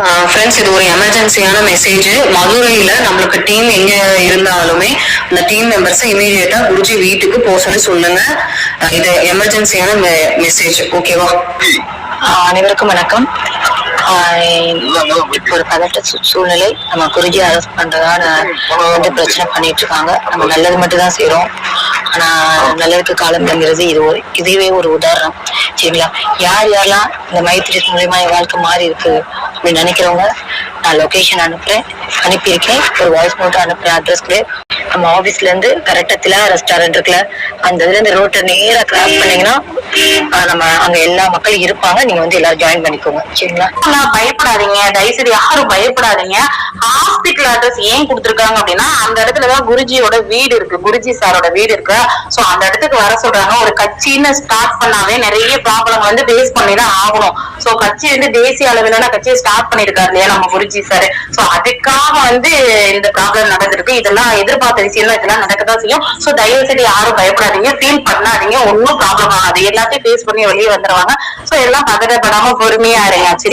Friends இது ஒரு எமர்ஜென்சியான message மதுரையில நம்மளுக்கு டீம் எங்க இருந்தாலுமே அந்த டீம் மெம்பர்ஸ் இமீடியட்டா குருஜி வீட்டுக்கு போக சொல்லி சொல்லுங்க. இது எமர்ஜென்சியான மெசேஜ் ஓகேவா அனைவருக்கும் வணக்கம். இப்போ ஒரு பதட்ட சூழ்நிலை. நம்ம குருஜி அரெஸ்ட் பண்றதா வந்து பிரச்சனை பண்ணிட்டு இருக்காங்க. நம்ம நல்லது மட்டும் தான் செய்யறோம் ஆனா நல்லதுக்கு காலம் தங்கிறது இது ஒரு இதுவே ஒரு உதாரணம். சரிங்களா? யார் யாரெல்லாம் இந்த மைத்ரி மூலியமா என் வாழ்க்கை மாறி இருக்கு அப்படின்னு நினைக்கிறவங்க நான் லொகேஷன் அனுப்புறேன் அனுப்பியிருக்கேன். ஒரு வாய்ஸ் நோட் அனுப்புறேன் அட்ரஸ்க்கு நம்ம ஆபீஸ்ல இருந்து கரெக்டா திலா ரெஸ்டாரண்ட் இருக்குல்ல அந்த இதுல இருந்து ரோட்டை நேரா கிராஸ் பண்ணீங்கன்னா நம்ம அங்க எல்லா மக்களும் இருப்பாங்க. நீங்க வந்து எல்லாரும் ஜாயின் பண்ணிக்கோங்க. சரிங்களா? பயப்படாதீங்க. தயவுசெய்து யாரும் பயப்படாதீங்க. ஹாஸ்பிட்டல் அட்ரஸ் ஏன் கொடுத்துருக்காங்க அப்படின்னா அந்த இடத்துலதான் குருஜியோட வீடு இருக்கு. குருஜி சாரோட வீடு இருக்கு. சோ அந்த வர சொல்றாங்க. ஒரு கட்சின்னு ஸ்டார்ட் பண்ணாவே நிறைய ப்ராப்ளம் வந்து பேஸ் பண்ணி தான் ஆகணும். சோ கட்சி வந்து தேசிய அளவிலான கட்சியை ஸ்டார்ட் பண்ணிருக்காரு இல்லையா நம்ம குருஜி சார் சோ அதுக்காக வந்து இந்த ப்ராப்ளம் நடந்திருக்கு. இதெல்லாம் எதிர்பார்த்த விஷயம் தான் இதெல்லாம் நடக்கதான் செய்யும். சோ தயவு செய்து யாரும் பயப்படாதீங்க. ஃபீல் பண்ணாதீங்க. ஒன்னும் ப்ராப்ளம் ஆகாது. எல்லாத்தையும் ஃபேஸ் பண்ணி வெளியே வந்துருவாங்க. சோ எல்லாம் பதட்டப்படாம பொறுமையா இருங்க.